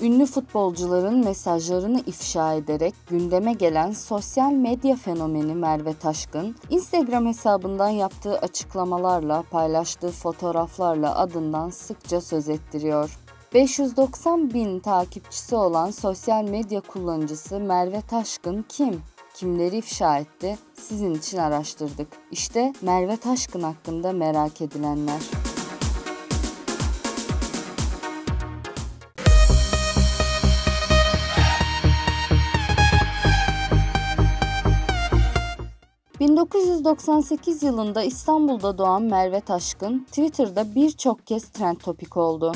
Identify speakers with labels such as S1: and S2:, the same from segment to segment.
S1: Ünlü futbolcuların mesajlarını ifşa ederek gündeme gelen sosyal medya fenomeni Merve Taşkın, Instagram hesabından yaptığı açıklamalarla, paylaştığı fotoğraflarla adından sıkça söz ettiriyor. 590 bin takipçisi olan sosyal medya kullanıcısı Merve Taşkın kim? Kimleri ifşa etti? Sizin için araştırdık. İşte Merve Taşkın hakkında merak edilenler. ...1998 yılında İstanbul'da doğan Merve Taşkın, Twitter'da birçok kez trend topik oldu.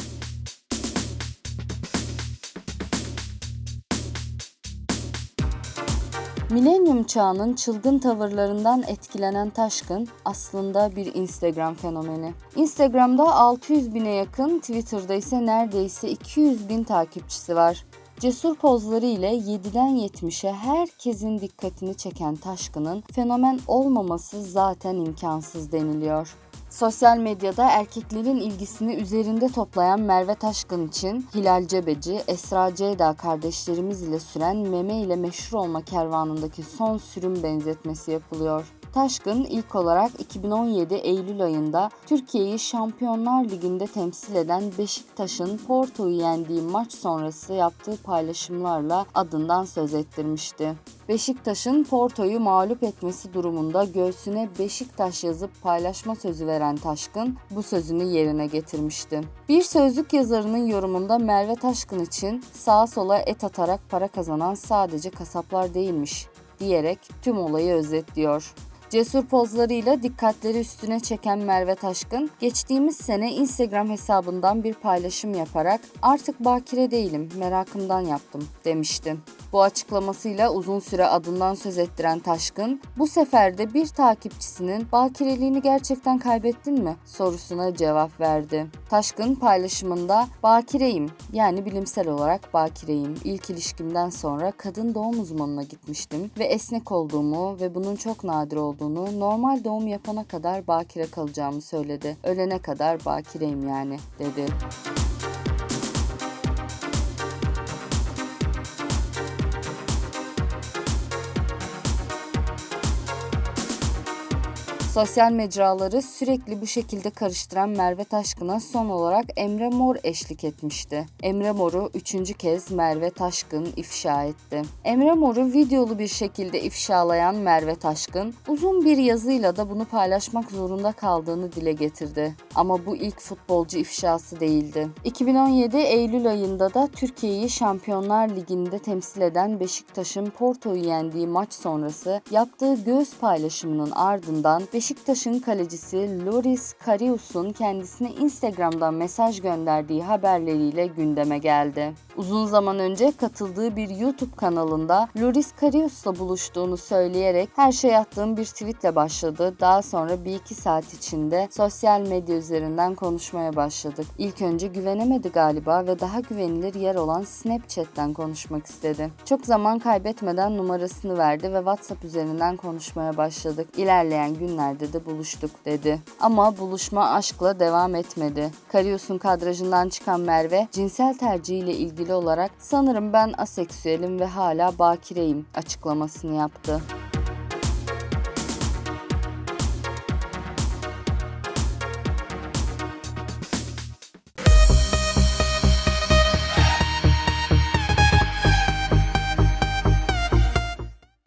S1: Milenyum çağının çılgın tavırlarından etkilenen Taşkın aslında bir Instagram fenomeni. Instagram'da 600 bine yakın, Twitter'da ise neredeyse 200 bin takipçisi var. Cesur pozları ile 7'den 70'e herkesin dikkatini çeken Taşkın'ın fenomen olmaması zaten imkansız deniliyor. Sosyal medyada erkeklerin ilgisini üzerinde toplayan Merve Taşkın için Hilal Cebeci, Esra Ceyda kardeşlerimiz ile süren meme ile meşhur olma kervanındaki son sürüm benzetmesi yapılıyor. Taşkın ilk olarak 2017 Eylül ayında Türkiye'yi Şampiyonlar Ligi'nde temsil eden Beşiktaş'ın Porto'yu yendiği maç sonrası yaptığı paylaşımlarla adından söz ettirmişti. Beşiktaş'ın Porto'yu mağlup etmesi durumunda göğsüne Beşiktaş yazıp paylaşma sözü veren Taşkın bu sözünü yerine getirmişti. Bir sözlük yazarının yorumunda Merve Taşkın için sağa sola et atarak para kazanan sadece kasaplar değilmiş diyerek tüm olayı özetliyor. Cesur pozlarıyla dikkatleri üstüne çeken Merve Taşkın, geçtiğimiz sene Instagram hesabından bir paylaşım yaparak "Artık bakire değilim, merakımdan yaptım." demişti. Bu açıklamasıyla uzun süre adından söz ettiren Taşkın, bu sefer de bir takipçisinin "Bakireliğini gerçekten kaybettin mi?" sorusuna cevap verdi. Taşkın paylaşımında "Bakireyim, yani bilimsel olarak bakireyim. İlk ilişkimden sonra kadın doğum uzmanına gitmiştim ve esnek olduğumu ve bunun çok nadir olduğunu olduğunu, normal doğum yapana kadar bakire kalacağımı söyledi. Ölene kadar bakireyim yani dedi. Sosyal mecraları sürekli bu şekilde karıştıran Merve Taşkın'a son olarak Emre Mor eşlik etmişti. Emre Mor'u üçüncü kez Merve Taşkın ifşa etti. Emre Mor'u videolu bir şekilde ifşalayan Merve Taşkın, uzun bir yazıyla da bunu paylaşmak zorunda kaldığını dile getirdi. Ama bu ilk futbolcu ifşası değildi. 2017 Eylül ayında da Türkiye'yi Şampiyonlar Ligi'nde temsil eden Beşiktaş'ın Porto'yu yendiği maç sonrası yaptığı göğüs paylaşımının ardından Beşiktaş'ın kalecisi Loris Karius'un kendisine Instagram'dan mesaj gönderdiği haberleriyle gündeme geldi. Uzun zaman önce katıldığı bir YouTube kanalında Loris Karius'la buluştuğunu söyleyerek her şey attığım bir tweetle başladı. Daha sonra bir iki saat içinde sosyal medya üzerinden konuşmaya başladık. İlk önce güvenemedi galiba ve daha güvenilir yer olan Snapchat'ten konuşmak istedi. Çok zaman kaybetmeden numarasını verdi ve WhatsApp üzerinden konuşmaya başladık. İlerleyen günlerde de buluştuk dedi. Ama buluşma aşkla devam etmedi. Karius'un kadrajından çıkan Merve cinsel tercihiyle ilgili olarak sanırım ben aseksüelim ve hala bakireyim açıklamasını yaptı.